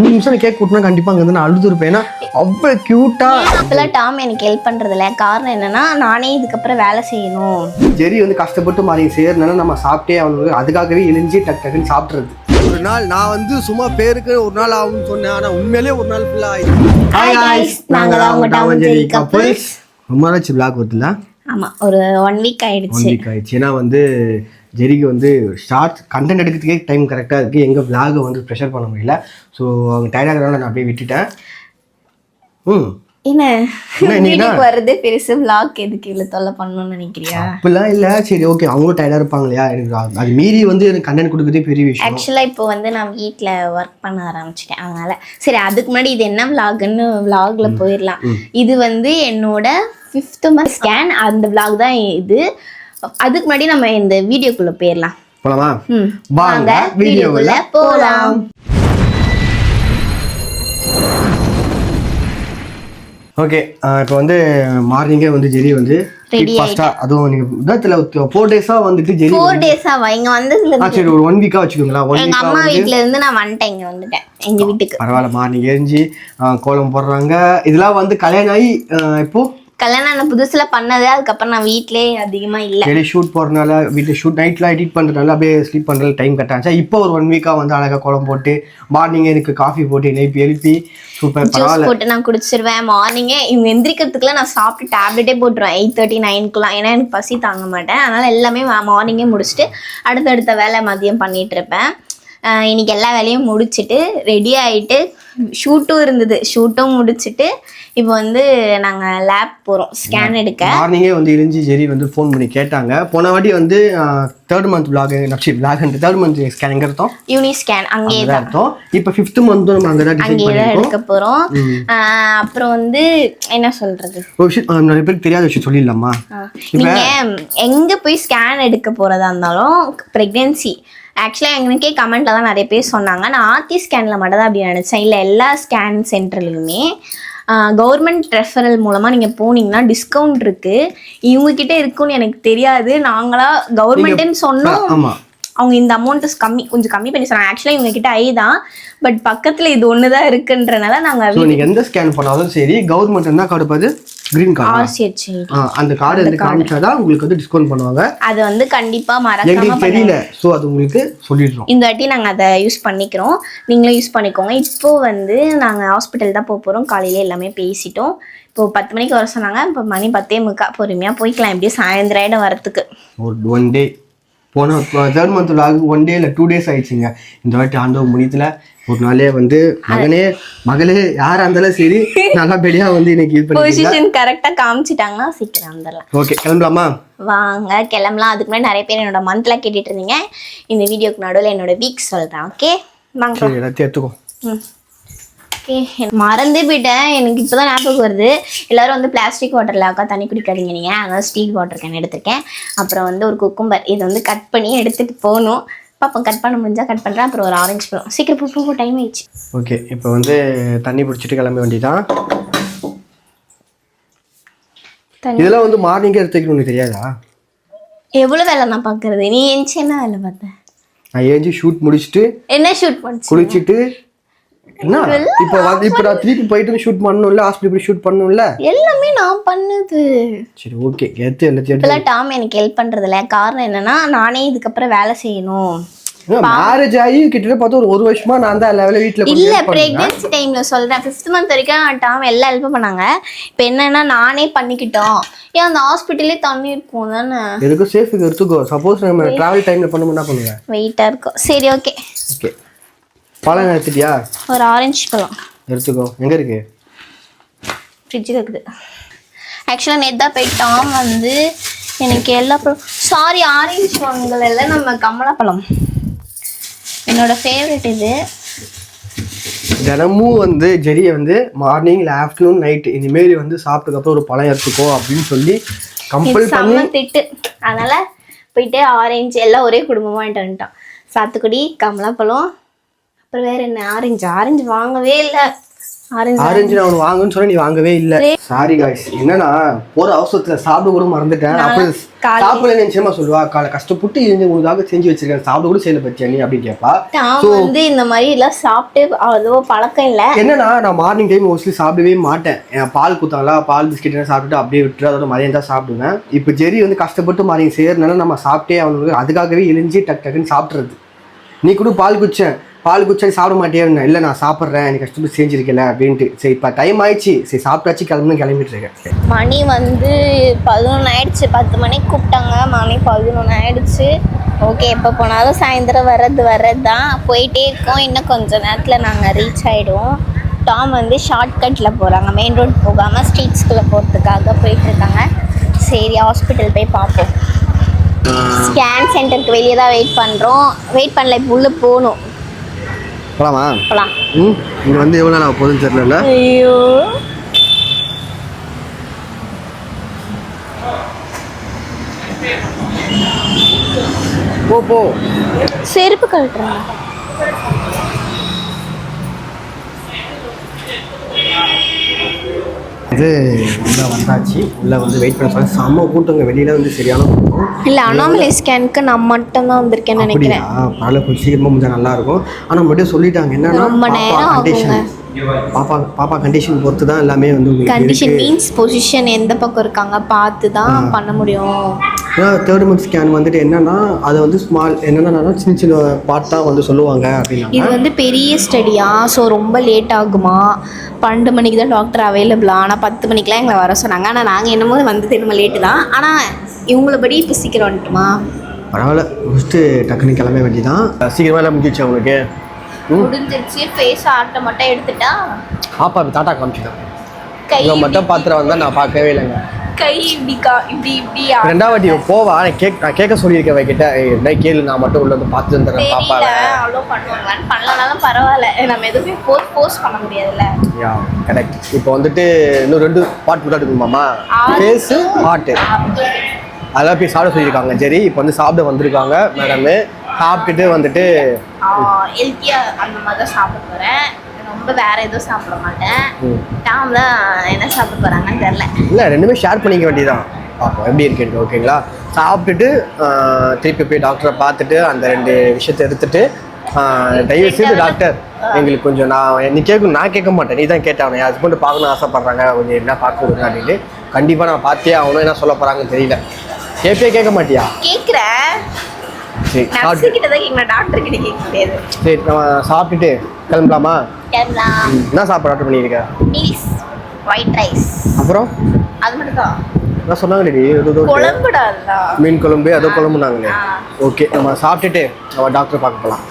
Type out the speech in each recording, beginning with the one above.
ரெண்டு நிமிஷம் கேக் கூட்டினா கண்டிப்பா அங்க இருந்து நான் அழுது இருப்பேன் ஏன்னா அவ்வளவு கியூட்டா அப்பெல்லாம் டாம் எனக்கு ஹெல்ப் பண்றது இல்ல காரணம் என்னன்னா நானே இதுக்கப்புறம் வேலை செய்யணும். ஜெரி வந்து கஷ்டப்பட்டு மாறி செய்யறதுனால நம்ம சாப்பிட்டே அவனுக்கு அதுக்காகவே இழிஞ்சு டக்கு டக்குன்னு சாப்பிட்றது. ஒரு நாள் நான் வந்து சும்மா பேருக்கு ஒரு நாள் ஆகும்னு சொன்னேன். ஆனா உண்மையிலேயே ஒரு நாள் ஃபுல்லா Hi guys, நாங்க தான் உங்க Tom and Jerry couples. ரொம்ப நாளாச்சு பிளாக் வருதுல்ல ஆமா ஒரு ஒன் வீக் ஒன் ஆயிடுச்சு வீக் ஆயிடுச்சு. ஏன்னா வந்து ஜெரிக்கு வந்து ஷார்ட் கண்டென்ட் எடுக்கிறதுக்கே டைம் கரெக்டாக இருக்குது எங்கள் விலாகை வந்து ப்ரெஷர் பண்ண முடியல. ஸோ அவங்க டயர்டாகிறதால நான் அப்படியே விட்டுட்டேன். ம். என்ன? வீட்டுக்கு வர்றதே பெருசு vlog எதுக்கு இவ்வளவு தொல்லை பண்ணணும்னு நினைக்கிறியா? அப்படிலாம் இல்லை. சரி ஓகே அவங்களும் டயர்டாக இருப்பாங்க இல்லையா எனக்கு அது- மீறி வந்து எனக்கு கண்டென்ட் கொடுக்குறதே பெரிய விஷயம். ஆக்சுவலா இப்போ வந்து நான் வீட்ல ஒர்க் பண்ண ஆரம்பிச்சிட்டேன். அதனால சரி அதுக்கு முன்னாடி இது என்ன vlogன்னு vlogல போயிடலாம். இது வந்து என்னோட ஃபிஃப்த் மந்த் ஸ்கேன் அந்த vlog தான் இது. அதுக்கு முன்னாடி நம்ம இந்த வீடியோக்குள்ள போயிடலாம் போலாமா? ம். வாங்க வீடியோக்குள்ள போலாம். ஓகே இப்போ வந்து மார்னிங்கே வந்து ஜெரி வந்து ஃபஸ்ட்டாக அதுவும் நீங்கள் ஃபோர் டேஸாக வந்துட்டு ஜெரி ஃபோர் டேஸாவா இங்க சரி ஒரு ஒன் வீக்காக வச்சுக்கோங்களா ஒன் வீக்காக அம்மா வீட்ல இருந்து நான் வந்துட்டேன் இங்க வந்துட்டேன் எங்க வீட்டுக்கு. பரவாயில்ல மார்னிங் எரிஞ்சு கோலம் போடுறாங்க. இதெல்லாம் வந்து கல்யாணம் ஆகி ஆ, இப்போ? கல்யாணம் ஆன புதுசுல பண்ணது அதுக்கப்புறம் நான் வீட்லயே அதிகமா இல்ல. டெய்லி ஷூட் போகிறனால வீட்டில் ஷூட் நைட்லாம் எடிட் பண்ணுறதுனால அப்படியே ஸ்லீப் பண்ணுறது டைம் கட் ஆச்சு. இப்போ ஒரு ஒன் வீக்காக வந்து அழகாக கோலம் போட்டு மார்னிங் எனக்கு காஃபி போட்டு எழுப்பி எழுப்பி சூப்பர் ஜூஸ் பரவாயில்ல. போட்டு நான் குடிச்சிருவேன். மார்னிங்கே இவங்க எந்திரிக்கிறதுக்குள்ள நான் சாப்பிட்டு டேப்லெட்டே போட்டுருவேன். எயிட் தேர்ட்டி நைனுக்குலாம் ஏன்னா எனக்கு பசி தாங்க மாட்டேன். அதனால எல்லாமே மார்னிங்கே முடிச்சுட்டு அடுத்தடுத்த வேலை மதியம் பண்ணிட்டு இருப்பேன். இன்னைக்கு எல்லா வேலையும் முடிச்சுட்டு ரெடி ஆயிட்டு ஷூட்டும் இருந்தது. ஷூட்டும் முடிச்சுட்டு இப்போ வந்து நாங்கள் லேப் போகிறோம் ஸ்கேன் எடுக்க. மார்னிங்கே வந்து இழிஞ்சி ஜெரி வந்து ஃபோன் பண்ணி கேட்டாங்க. போன வாட்டி வந்து தேர்ட் மந்த் விளாக் நப்சி விளாக் தேர்ட் மந்த் ஸ்கேன் எங்கே இருந்தோம் யூனி ஸ்கேன் அங்கேயே அங்கே தான். இருந்தோம் இப்போ ஃபிஃப்த் மந்த்தும் நம்ம அங்கே தான் அங்கேயே தான் எடுக்க போகிறோம் அப்புறம் வந்து என்ன சொல்கிறது ஒரு விஷயம் நிறைய பேருக்கு தெரியாத விஷயம் சொல்லிடலாமா? நீங்க எங்க போய் ஸ்கேன் எடுக்க போறதா இருந்தாலும் பிரெக்னன்சி ஆக்சுவலாக எனக்கே கமெண்ட்ல தான் நிறைய பேர் சொன்னாங்க. நான் ஆர்டி ஸ்கேன்ல மட்டும் தான் அப்படி நினைச்சேன். இல்லை எல்லா ஸ்கேன் சென்டர்லையுமே கவர்மெண்ட் ரெஃபரல் மூலமாக நீங்கள் போனீங்கன்னா டிஸ்கவுண்ட் இருக்கு. இவங்க கிட்ட இருக்குன்னு எனக்கு தெரியாது. நாங்களா கவர்மெண்ட்டுன்னு சொன்னோம். அவங்க இந்த அமௌண்ட் கம்மி கொஞ்சம் கம்மி பண்ணி சொன்னாங்க. ஆக்சுவலாக இவங்க கிட்ட ஐ தான். பட் பக்கத்தில் இது ஒன்று தான் இருக்குன்றனால நாங்கள் நீங்கள் எந்த ஸ்கேன் பண்ணாலும் சரி கவர்மெண்ட் என்ன கார்டு பாது க்ரீன் கார்டு அந்த கார்டு வந்து காமிச்சாதான் உங்களுக்கு வந்து டிஸ்கவுண்ட் பண்ணுவாங்க. அது வந்து கண்டிப்பாக மறக்காம தெரியல. ஸோ அது உங்களுக்கு சொல்லிடுறோம். இந்த வாட்டி நாங்கள் அதை யூஸ் பண்ணிக்கிறோம். நீங்களும் யூஸ் பண்ணிக்கோங்க. இப்போ வந்து நாங்கள் ஹாஸ்பிட்டல் தான் போக போகிறோம் காலையில் எல்லாமே பேசிட்டோம். இப்போ பத்து மணிக்கு வர சொன்னாங்க. இப்போ மணி பத்தே முக்கா. பொறுமையாக போய்க்கலாம். எப்படியும் சாயந்தரம் ஆயிடும் வரத்துக்கு. ஒரு ஒன் டே போன third month vlog one day இல்லை டூ டேஸ் ஆயிடுச்சுங்க. இந்த வாட்டி ஆண்டவ முடியல ஒரு நாளே வந்து மகனே மகளே யாரா இருந்தாலும் சரி நல்லபடியா வந்து இன்னைக்கு இது பொசிஷன் கரெக்டாக காமிச்சிட்டாங்கன்னா சீக்கிரம் வந்துடலாம். ஓகே கிளம்பலாமா? வாங்க கிளம்பலாம். அதுக்கு முன்னாடி நிறைய பேர் என்னோட மந்த்லாம் கேட்டுட்டு இருந்தீங்க. இந்த வீடியோக்கு நடுவில் என்னோட வீக் சொல்கிறேன் ஓகே வாங்க. எல்லாத்தையும் எடுத்துக்கோ. ம். ஓகே மறந்தே போயிட்டேன் எனக்கு இப்போ தான் ஞாபகம் வருது. எல்லாரும் வந்து பிளாஸ்டிக் வாட்டரில் அக்கா தண்ணி குடிக்காதீங்க நீங்கள் அதனால ஸ்டீல் வாட்டர் கேன் எடுத்திருக்கேன். அப்புறம் வந்து ஒரு குக்கும்பர் இதை வந்து கட் பண்ணி எடுத்துகிட்டு போகணும். பாப்போம் கட் பண்ண முடிஞ்சா கட் பண்ணுறேன் அப்புறம் ஒரு ஆரஞ்சு பழம். சீக்கிரம் போ, போ போ டைம் ஆயிடுச்சு. ஓகே இப்போ வந்து தண்ணி பிடிச்சிட்டு கிளம்ப வேண்டியதான் இதெல்லாம் வந்து மார்னிங்கே எடுத்துக்கணும் உனக்கு தெரியாதா? எவ்வளோ வேலை நான் பார்க்கறது நீ எஞ்சி என்ன வேலை பார்த்த? நான் ஏஞ்சி ஷூட் முடிச்சுட்டு என்ன ஷூட் குளிச்சுட்டு என்ன? இப்போ இப்போ நான் திருப்பி போயிட்டு ஷூட் பண்ணணும்ல ஹாஸ்பிட்டல் போய் ஷூட் பண்ணணும்ல? எல்லாமே நான் பண்ணது. சரி ஓகே எடுத்து எல்லாத்தையும் இப்போலாம் டாம் எனக்கு ஹெல்ப் பண்ணுறதில்ல காரணம் என்னன்னா நானே இதுக்கப்புறம் வேலை செய்யணும். மேரேஜ் ஆகி கிட்டத்தட்ட பார்த்தா ஒரு ஒரு வருஷமா நான் தான் எல்லா வேலையும் வீட்டில் இல்ல பிரெக்னன்சி டைம்ல சொல்றேன். ஃபிஃப்த் மந்த் வரைக்கும் டாம் எல்லாம் ஹெல்ப் பண்ணாங்க. இப்போ என்னன்னா நானே பண்ணிக்கிட்டோம். ஏன் அந்த ஹாஸ்பிட்டலே தண்ணி இருக்கும் தானே? எதுக்கும் சேஃபுக்கு எடுத்துக்கோ. சப்போஸ் நம்ம டிராவல் டைமில் பண்ணணும் என்ன பண்ணுங்க வெயிட்டா இருக்கும். சரி ஓகே ஓகே பழம் எடுத்துட்டியா? ஒரு ஆரஞ்சு பழம். எடுத்துக்கோ. எங்கே இருக்கு? ஃப்ரிட்ஜுக்கு இருக்குது. ஆக்சுவலாக நேற்று தான் போய் டாம் வந்து எனக்கு எல்லா பழம் சாரி ஆரஞ்சு பழங்கள் எல்லாம் நம்ம கமலாப்பழம். என்னோட ஃபேவரட் இது. தினமும் வந்து ஜெரியை வந்து மார்னிங் இல்லை ஆஃப்டர்நூன் நைட் இனிமேல் வந்து சாப்பிட்டதுக்கப்புறம் ஒரு பழம் எடுத்துக்கோ அப்படின்னு சொல்லி கம்பல் பண்ணி திட்டு. அதனால போயிட்டு ஆரஞ்சு எல்லாம் ஒரே குடும்பமா வாங்கிட்டு வந்துட்டோம். சாத்துக்குடி கமலாப்பழம் அப்புறம் வேற என்ன? ஆரஞ்சு ஆரஞ்சு வாங்கவே இல்லை. ஆரஞ்சு ஆரஞ்சு நான் ஒன்று வாங்குன்னு சொல்லி நீ வாங்கவே இல்லை. சாரி காய்ஸ் என்னன்னா போற அவசரத்துல சாப்பிட கூட மறந்துட்டேன். அப்போ சாப்பிடல நிச்சயமா சொல்லுவா காலை கஷ்டப்பட்டு இருந்து உனக்காக செஞ்சு வச்சிருக்கேன். சாப்பிட கூட செய்யல பத்தியா நீ அப்படின்னு கேட்பா நான் வந்து இந்த மாதிரி எல்லாம் சாப்பிட்டு அவ்வளோ பழக்கம் இல்லை. என்னன்னா நான் மார்னிங் டைம் மோஸ்ட்லி சாப்பிடவே மாட்டேன். என் பால் குத்தாங்களா பால் பிஸ்கெட் எல்லாம் சாப்பிட்டுட்டு அப்படியே விட்டுரு அதோட மதியம் தான் சாப்பிடுவேன். இப்போ ஜெரி வந்து கஷ்டப்பட்டு மார்னிங் செய்யறதுனால நம்ம சாப்பிட்டே அவனுக்கு அதுக்காகவே எழிஞ்சு டக் டக்குன்னு சாப்பிட்றது. நீ கூட பால் குச்சேன் பால் குச்சாடி சாப்பிட மாட்டேன் இல்லை நான் சாப்பிட்றேன். எனக்கு கஷ்டப்பட்டு செஞ்சிருக்கல அப்படின்ட்டு. சரி இப்போ டைம் ஆயிடுச்சு. சரி சாப்பிட்டாச்சு கிளம்புன்னு கிளம்பிட்டு இருக்கேன். மணி வந்து பதினொன்று ஆயிடுச்சு. பத்து மணிக்கு கூப்பிட்டாங்க. மணி பதினொன்று ஆயிடுச்சு. ஓகே எப்போ போனாலும் சாயந்தரம் வர்றது வர்றது தான் போயிட்டே இருக்கோம். இன்னும் கொஞ்சம் நேரத்தில் நாங்கள் ரீச் ஆகிடுவோம் டாம் வந்து ஷார்ட்கட்டில் போகிறாங்க மெயின் ரோட் போகாமல் ஸ்ட்ரீட்ஸ்குள்ளே போகிறதுக்காக போயிட்டுருக்காங்க சரி ஹாஸ்பிட்டல் போய் பார்ப்போம். ஸ்கேன் சென்டருக்கு வெளியே தான் வெயிட் பண்ணுறோம் வெயிட் பண்ணல இப்போ உள்ளே போகணும். போலாமா? போகலாம் ம் இங்கே வந்து எவ்வளோ நாள் போதுன்னு தெரியல ஐயோ. போ போ. செருப்பு கழட்டுறாங்க இது உள்ளே வந்தாச்சு. உள்ளே வந்து வெயிட் பண்ண செம்ம கூட்டங்க. வெளியில வந்து சரியான கூட்டம். இல்லை அனாமலை ஸ்கேனுக்கு நான் மட்டும்தான் வந்திருக்கேன்னு அப்படியா? நினைக்கிறேன். பரவாயில்ல கொஞ்சம் சீக்கிரமாக முடிஞ்சா நல்லா இருக்கும் ஆனால் மட்டும் சொல்லிட்டாங்க. என்னன்னா ரொம்ப நேரம் கண்டிஷன் பாப்பா பாப்பா கண்டிஷன் பொறுத்து தான் எல்லாமே வந்து கண்டிஷன் மீன்ஸ் பொசிஷன் எந்த பக்கம் இருக்காங்க பார்த்து தான் பண்ண முடியும். தேர்ட் மந்த் ஸ்கேன் வந்துட்டு என்னன்னா அது வந்து ஸ்மால் என்னன்னா சின்ன சின்ன பார்ட் தான் வந்து சொல்லுவாங்க இது அப்படின்னா வந்து பெரிய ஸ்டடியா ஸோ ரொம்ப லேட் ஆகுமா? பன்னெண்டு மணிக்கு தான் டாக்டர் அவைலபிளா ஆனால் பத்து மணிக்கெலாம் எங்களை வர சொன்னாங்க. ஆனால் நாங்கள் என்னமோ வந்தது என்னமோ லேட்டு தான். ஆனால் இவங்கள படி இப்போ சீக்கிரம் வந்துட்டுமா? பரவாயில்ல. ஃபஸ்ட்டு டக்குன்னு கிளம்ப வேண்டியதான் சீக்கிரமாக எல்லாம் முடிஞ்சிச்சு அவங்களுக்கு முடிஞ்சிருச்சு ஃபேஸ் ஆர்ட்டை மட்டும் எடுத்துட்டா? இப்போ டாட்டா காமிச்சிட்டேன் இவங்க மட்டும் பாத்திரம் வந்தால் நான் பார்க்கவே இல்லைங்க. கை இப்படி கா இப்படி இப்படி ஆ- ரெண்டாவது வாட்டி போவா நான் கேக் நான் கேட்க சொல்லியிருக்கேன் வைக்கிட்ட என்ன கேளு நான் மட்டும் உள்ள வந்து பார்த்து வந்துடுறேன் தெரியல பாப்பாவை. அவ்வளோ பண்ணுவாங்களான்னு பண்ணலனாலும் பரவாயில்ல. நம்ம எதுவுமே போஸ்ட் போஸ்ட் பண்ண முடியாதுல்ல. யா கரெக்ட் இப்போ வந்துட்டு இன்னும் ரெண்டு பாட் மட்டும் எடுக்கணுமாமா. ஃபேஸு அதெல்லாம் போய் சாப்பிட சொல்லியிருக்காங்க சரி இப்போ வந்து சாப்பிட வந்திருக்காங்க மேடமு சாப்பிட்டுட்டு வந்துட்டு ஹெல்த்தியாக அந்த மாதிரி தான் சாப்பிட போகிறேன் ரொம்ப வேற எதுவும் சாப்பிட மாட்டேன். டாம் தான் என்ன சாப்பிட போகிறாங்கன்னு தெரில இல்லை ரெண்டுமே ஷேர் பண்ணிக்க வேண்டியதான் பார்ப்போம் எப்படி இருக்குன்ட்டு ஓகேங்களா சாப்பிட்டுட்டு திருப்பி போய் டாக்டரை பார்த்துட்டு அந்த ரெண்டு விஷயத்தை எடுத்துட்டு தயவு செய்து டாக்டர் எங்களுக்கு கொஞ்சம் நான் நீ கேட்கணும் நான் கேட்க மாட்டேன். நீ தான் கேட்டாங்க என் ஹஸ்பண்ட் பார்க்கணும்னு ஆசைப்பட்றாங்க. கொஞ்சம் என்ன பார்க்க விடுங்க அப்படின்ட்டு கண்டிப்பாக நான் பார்த்தே ஆகணும். என்ன சொல்ல போகிறாங்கன்னு தெரியல. கேட்பே கேட்க மாட்டியா? கேட்குறேன். சரி சரி நம்ம சாப்பிட்டுட்டு கிளம்பலாமா? என்ன சாப்பாடு ஆர்டர் பண்ணியிருக்க? மீல்ஸ் ஒயிட் ரைஸ் அப்புறம்? அது மட்டும் தான் நான் சொன்னாங்களே குழம்புடா மீன் குழம்பு அதோ குழம்புனாங்களே. ஓகே நம்ம சாப்பிட்டுட்டு நம்ம டாக்டர் பார்க்க போகலாம்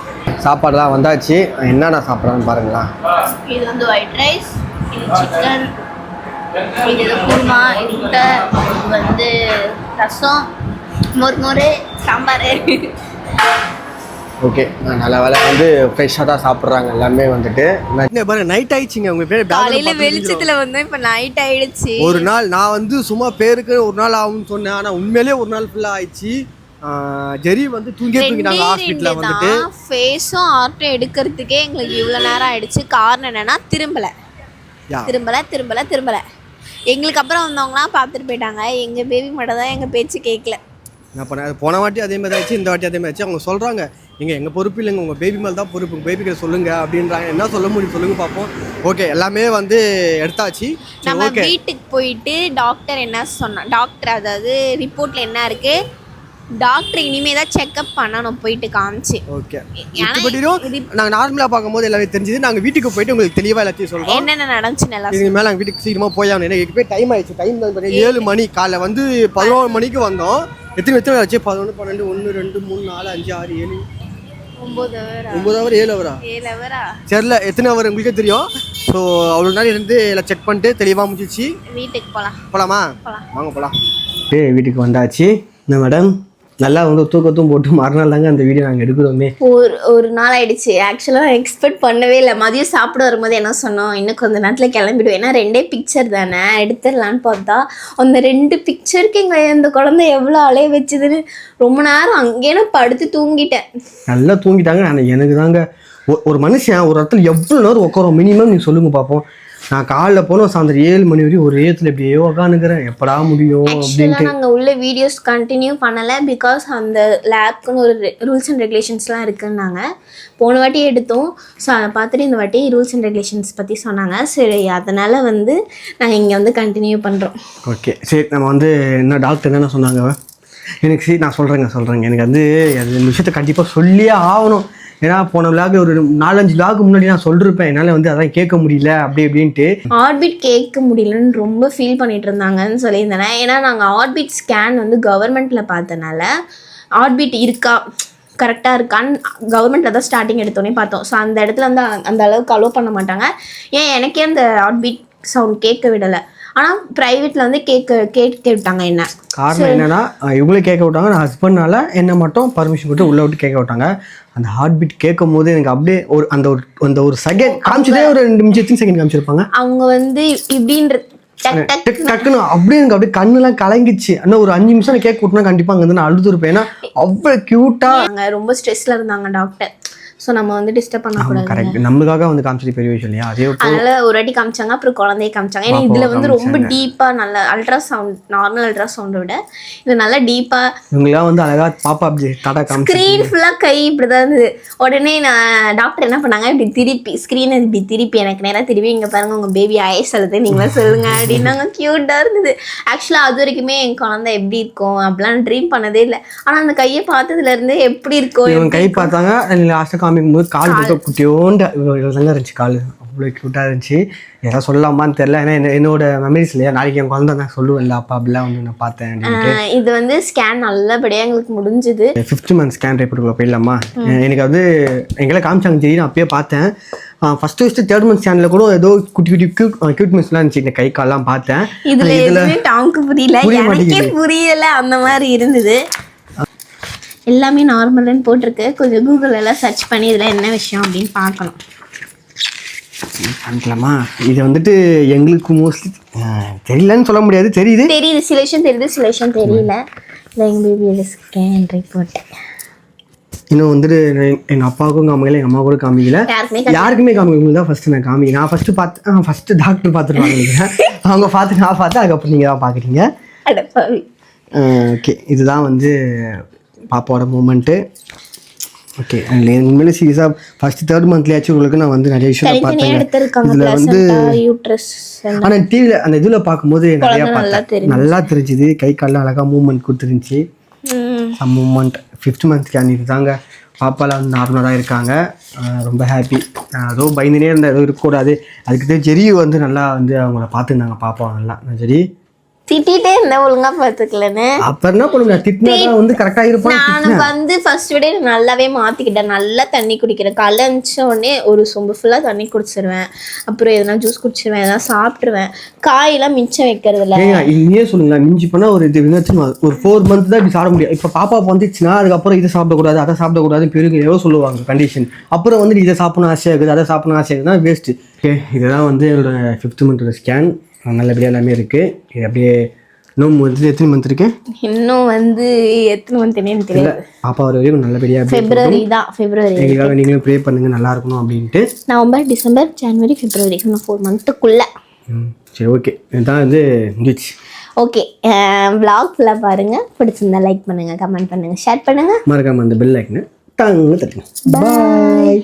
சாப்பாடுலாம் வந்தாச்சு. என்னென்ன சாப்பிட்றான்னு பாருங்களா இது வந்து ஒயிட் ரைஸ் இது சிக்கன் குருமா இது வந்து ரசம் மொறு மொறு சாம்பார். ஓகே நல்ல வேலை வந்து ஃப்ரெஷ்ஷாக தான் சாப்பிட்றாங்க எல்லாமே வந்துட்டு. பாருங்க நைட் ஆயிடுச்சுங்க. உங்க பேர் காலையில வெளிச்சத்துல வந்து இப்ப நைட் ஆயிடுச்சு. ஒரு நாள் நான் வந்து சும்மா பேருக்கு ஒரு நாள் ஆகும்னு சொன்னேன். ஆனால் உண்மையிலேயே ஒரு நாள் ஃபுல்லாக ஆயிடுச்சு. ஆஹ் ஜெரி வந்து தூங்கியே தூங்கிட்டாங்க ஹாஸ்பிட்டலில் வந்துட்டு. ஃபேஸும் ஆர்ட்டும் எடுக்கிறதுக்கே எங்களுக்கு இவ்வளோ நேரம் ஆயிடுச்சு. காரணம் என்னன்னா திரும்பல. திரும்பல திரும்பல திரும்பல. எங்களுக்கு அப்புறம் வந்தவங்களாம் பார்த்துட்டு போயிட்டாங்க. எங்க பேபி மட்டும் தான் எங்க பேச்சு கேட்கல. நான் பண்ண போன வாட்டி அதே மாதிரி ஆச்சு இந்த வாட்டி அதே மாதிரி ஆச்சு அவங்க சொல்கிறாங்க நீங்கள் எங்கள் பொறுப்பு இல்லைங்க உங்கள் பேபி மேலே தான் பொறுப்பு பேபி கிட்ட சொல்லுங்க அப்படின்றாங்க. என்ன சொல்ல முடியும் சொல்லுங்க பார்ப்போம் ஓகே எல்லாமே வந்து எடுத்தாச்சு. நம்ம வீட்டுக்கு போயிட்டு டாக்டர் என்ன சொன்னா டாக்டர் அதாவது ரிப்போர்ட்ல என்ன இருக்கு? டாக்டர் இனிமே தான் செக்அப் பண்ணணும் போயிட்டு காமிச்சு. ஓகே நாங்கள் நார்மலாக பார்க்கும்போது எல்லாமே தெரிஞ்சது. நாங்கள் வீட்டுக்கு போயிட்டு உங்களுக்கு தெளிவாக எல்லாத்தையும் சொல்கிறோம் என்னென்ன நடந்துச்சு நல்லா இதுக்கு மேலே நாங்கள் வீட்டுக்கு சீக்கிரமாக போய் ஆகணும் ஏன்னா இப்போ டைம் ஆயிடுச்சு. டைம் ஏழு மணி காலைல வந்து பதினோரு மணிக்கு வந்தோம். எத்தனை எத்தனை ஆச்சு? பதினொன்று பன்னெண்டு ஒன்று ரெண்டு மூணு நாலு அஞ்சு ஆறு ஏழு. ஒம்பது ஹவர் ஏழு ஹவரா ஹவரா தெரில எத்தனை ஹவர் உங்களுக்கே தெரியும். ஸோ அவ்வளோ நேரம் இருந்து எல்லாம் செக் பண்ணிட்டு தெளிவாக முடிச்சிச்சு வீட்டுக்கு போலாம். போகலாமா போலாம். வாங்க போகலாம் ஏ வீட்டுக்கு வந்தாச்சு. இந்த மேடம் நல்லா வந்து தூக்கத்தும் போட்டு மறுநாள் தாங்க அந்த வீடியோ நாங்கள் எடுக்கிறோமே. ஒரு ஒரு நாள் ஆயிடுச்சு. ஆக்சுவலாக எக்ஸ்பெக்ட் பண்ணவே இல்லை. மதியம் சாப்பிட வரும்போது என்ன சொன்னோம்? இன்னும் கொஞ்ச நேரத்தில் கிளம்பிடுவேன். ஏன்னா ரெண்டே பிக்சர் தானே? எடுத்துடலான்னு பார்த்தா அந்த ரெண்டு பிக்சருக்கு எங்கள் அந்த குழந்தை எவ்வளோ அலைய வச்சுதுன்னு ரொம்ப நேரம் அங்கேயே நான் படுத்து தூங்கிட்டேன். நல்லா தூங்கிட்டாங்க. ஆனால் எனக்கு தாங்க ஒரு மனுஷன் ஒரு இடத்துல எவ்வளோ நேரம் உட்காரும் மினிமம் நீங்கள் சொல்லுங்க பார்ப்போம் நான் காலைல போனோம் சாயந்தரம் ஏழு மணி வரையும் ஒரு ஏத்துல இப்படியே உக்காந்துக்கிறேன். எப்படா முடியும் அப்படின்ட்டு. நாங்கள் உள்ள வீடியோஸ் கண்டினியூ பண்ணலை பிகாஸ் அந்த லேப்க்குன்னு ஒரு ரூல்ஸ் அண்ட் ரெகுலேஷன்ஸ்லாம் இருக்குன்னாங்க. போன வாட்டி எடுத்தோம். ஸோ அதை பார்த்துட்டு இந்த வாட்டி ரூல்ஸ் அண்ட் ரெகுலேஷன்ஸ் பற்றி சொன்னாங்க. சரி அதனால் வந்து நாங்கள் இங்கே வந்து கண்டினியூ பண்ணுறோம் ஓகே சரி நம்ம வந்து என்ன டாக்டர் என்ன சொன்னாங்க? எனக்கு சரி நான் சொல்கிறேங்க சொல்கிறேங்க எனக்கு வந்து அது விஷயத்தை கண்டிப்பாக சொல்லியே ஆகணும். ஏன்னா போன விழாக்கு ஒரு நாலஞ்சு விழாக்கு முன்னாடி நான் சொல்லிருப்பேன். என்னால் வந்து அதான் கேட்க முடியல அப்படி இப்படின்ட்டு. ஆர்பிட் கேட்க முடியலன்னு ரொம்ப ஃபீல் பண்ணிட்டு இருந்தாங்கன்னு சொல்லியிருந்தேன். ஏன்னா நாங்கள் ஆர்பிட் ஸ்கேன் வந்து கவர்மெண்ட்டில் பார்த்தனால ஆர்பிட் இருக்கா கரெக்டாக இருக்கான்னு கவர்மெண்ட்டில் தான் ஸ்டார்டிங் எடுத்தோடனே பார்த்தோம். ஸோ அந்த இடத்துல வந்து அந்த அளவுக்கு அலோவ் பண்ண மாட்டாங்க. ஏன் எனக்கே அந்த ஆர்பிட் சவுண்ட் கேட்க விடலை. ஆனால் ப்ரைவேட்டில் வந்து கேட்க கேட்க விட்டாங்க என்ன. காரணம் என்னன்னா இவங்களே கேட்க விட்டாங்க. நான் ஹஸ்பண்ட்னால என்ன மட்டும் பர்மிஷன் கொடுத்து உள்ள விட்டு கேட்க விட்டாங்க. அந்த ஹார்ட் பீட் கேட்கும் போது எனக்கு அப்படியே ஒரு அந்த ஒரு அந்த ஒரு செகண்ட் காமிச்சதே ஒரு ரெண்டு நிமிஷத்துக்கு செகண்ட் காமிச்சிருப்பாங்க. அவங்க வந்து இப்படின்ற டக் டக் டக்கு டக்குன்னு அப்படியே எனக்கு அப்படியே கண்ணுலாம் கலங்கிச்சு இன்னும் ஒரு அஞ்சு நிமிஷம் கேட்க விட்டுனா கண்டிப்பா அங்க வந்து நான் அழுதுருப்பேன். ஏன்னா அவ்வளோ கியூட்டா நாங்கள் ரொம்ப ஸ்ட்ரெஸ்ல இருந்தாங்க டாக்டர் ஸோ நம்ம வந்து டிஸ்டர்ப் பண்ணக்கூடாது கரெக்ட் நம்மளுக்காக வந்து காமிச்சது பெரிய விஷயம் இல்லையா? அதே அதனால ஒரு வாட்டி காமிச்சாங்க அப்புறம் குழந்தைய காமிச்சாங்க. ஏன்னா இதுல வந்து ரொம்ப டீப்பா நல்ல அல்ட்ரா சவுண்ட் நார்மல் அல்ட்ரா சவுண்டை விட இது நல்லா டீப்பா இவங்களாம் வந்து அழகா பாப்பா அப்படி டாடா காமிச்சு ஸ்க்ரீன் ஃபுல்லா கை இப்படிதான் இருந்தது. உடனே நான் டாக்டர் என்ன பண்ணாங்க இப்படி திருப்பி ஸ்க்ரீன் இப்படி திருப்பி எனக்கு நேரா திருப்பி இங்க பாருங்க உங்க பேபி ஐஸ் அழுது நீங்களே சொல்லுங்க அப்படின்னாங்க. கியூட்டா இருந்தது. ஆக்சுவலா அது வரைக்குமே என் குழந்தை எப்படி இருக்கும் அப்படிலாம் ட்ரீம் பண்ணதே இல்லை. ஆனா அந்த கையை பார்த்ததுல இருந்து எப்படி இருக்கும் கை பார்த்தாங்க லாஸ்ட்டாக காமிக்கும் போது கால் மட்டும் குட்டியோண்டு இவ்வளோ தாங்க இருந்துச்சு கால். அவ்வளோ க்யூட்டாக இருந்துச்சு. எதாவது சொல்லலாமான்னு தெரில ஏன்னா என்ன- என்னோட மெமரிஸ் இல்லையா? நாளைக்கு என் குழந்தை தான் சொல்லுவேன்ல அப்பா அப்படிலாம் வந்து நான் பார்த்தேன் இது வந்து ஸ்கேன் நல்லபடியா எங்களுக்கு முடிஞ்சது. ஃபிஃப்த் மந்த் ஸ்கேன் ரிப்போர்ட்டுக்குள்ள போயிடலாமா? எனக்கு வந்து எங்கெல்லாம் காமிச்சாங்க தெரியும் நான் அப்பயே பார்த்தேன். ஃபஸ்ட்டு ஃபஸ்ட்டு தேர்ட் மந்த் ஸ்கேனில் கூட ஏதோ குட்டி குட்டி க்யூட் க்யூட் மிஸ்லாம் இருந்துச்சு. இந்த கை கால்லாம் பார்த்தேன். இதுல டாங்க்கு புரியல. புரியல அந்த மாதிரி இருந்தது. எல்லாமே நார்மல்னு போட்டிருக்கு. கொஞ்சம் கூகுள் எல்லாம் சர்ச் பண்ணி இதில் என்ன விஷயம் அப்படின்னு பார்க்கணும் பண்ணிக்கலாமா இது வந்துட்டு எங்களுக்கு மோஸ்ட்லி தெரியலன்னு சொல்ல முடியாது. தெரியுது. தெரியுது. சில விஷயம் தெரியுது சில விஷயம் தெரியல. எங்கள் பேபியோட ஸ்கேன் ரிப்போர்ட் இன்னும் வந்துட்டு எ- எங்க அப்பாவுக்கும் காமிக்கல எங்க அம்மா கூட காமிக்கல. யாருக்குமே காமிக்க தான் ஃபர்ஸ்ட் நான் காமி நான் ஃபர்ஸ்ட் பார்த்து ஃபர்ஸ்ட் டாக்டர் பார்த்துருவாங்க அவங்க பார்த்து நான் பார்த்து அதுக்கப்புறம் நீங்க தான் பார்க்குறீங்க ஓகே இதுதான் வந்து பாப்பாவோட மூமெண்ட்டு ஓகே உண்மையிலே சீரியஸாக ஃபர்ஸ்ட் தேர்ட் மந்த்லேயாச்சும் உங்களுக்கு நான் வந்து நிறைய விஷயம் பார்த்தேன் இதுல வந்து ஆனால் டிவியில் அந்த இதில் பார்க்கும்போது நிறையா பார்த்தேன். நல்லா தெரிஞ்சுது. கை கால்லாம் அழகாக மூவ்மெண்ட் கொடுத்துருந்துச்சு. மூமெண்ட் ஃபிஃப்த் மந்த் ஸ்கேன் இது தாங்க பாப்பாலாம் வந்து நார்மலாக இருக்காங்க. ஆஹ் ரொம்ப ஹாப்பி அதோ பயந்துனே இருந்த எதுவும் இருக்கக்கூடாது. அதுக்கு தான் ஜெரி வந்து நல்லா வந்து அவங்கள பார்த்துருந்தாங்க பாப்பா நல்லா நான் சரி திட்டிகிட்டே இருந்தேன் ஒழுங்கா பார்த்துக்கலன்னு அப்போ என்ன பண்ணுங்க திட்டினா வந்து கரெக்டாக இருப்பான் நான் வந்து ஃபர்ஸ்ட் விட நல்லாவே மாற்றிக்கிட்டேன் நல்லா தண்ணி குடிக்கிறேன். காலைல உடனே ஒரு சொம்பு ஃபுல்லாக தண்ணி குடிச்சிருவேன். அப்புறம் எதனா ஜூஸ் குடிச்சிருவேன் எதனா சாப்பிட்ருவேன் காயெல்லாம் மிச்சம் வைக்கிறது இல்ல ஏங்க இங்கேயே சொல்லுங்களேன் மிஞ்சி பண்ணால் ஒரு இது ஒரு ஃபோர் மந்த் தான் இப்படி சாப்பிட முடியும். இப்போ பாப்பா வந்துச்சுன்னா அதுக்கப்புறம் இதை சாப்பிடக்கூடாது அதை சாப்பிடக்கூடாது பெருகு எவ்வளோ சொல்லுவாங்க கண்டிஷன் அப்புறம் வந்து இதை சாப்பிடணும் ஆசையாக இருக்குது அதை சாப்பிடணும் ஆசையாக இருக்குதுன்னா வேஸ்ட்டு ஓகே இதுதான் வந்து என்னோட ஃபிஃப்த் மந்தோட ஸ்கேன் நல்லபடியாக எல்லாமே இருக்குது இது அப்படியே இன்னும் வந்து எத்தனை மந்த் இருக்கு? இன்னும் வந்து எத்தனை மந்த் என்னன்னு தெரியாது பாப்பா வர வரைக்கும் நல்லபடியாக அப்படியே பிப்ரவரி தான் பிப்ரவரி எங்களுக்காக நீங்களும் ப்ரே பண்ணுங்க நல்லா இருக்கணும் அப்படின்ட்டு. நவம்பர் டிசம்பர் ஜனவரி பிப்ரவரி இன்னும் ஃபோர் மந்த்துக்குள்ள சரி ஓகே இதுதான் வந்து முடிச்சு ஓகே vlog ஃபுல்லாக பாருங்கள் பிடிச்சிருந்தா லைக் பண்ணுங்கள் கமெண்ட் பண்ணுங்கள் ஷேர் பண்ணுங்கள் மறக்காம அந்த பெல் ஐக்கனை தாங்க தட்டுங்க பாய்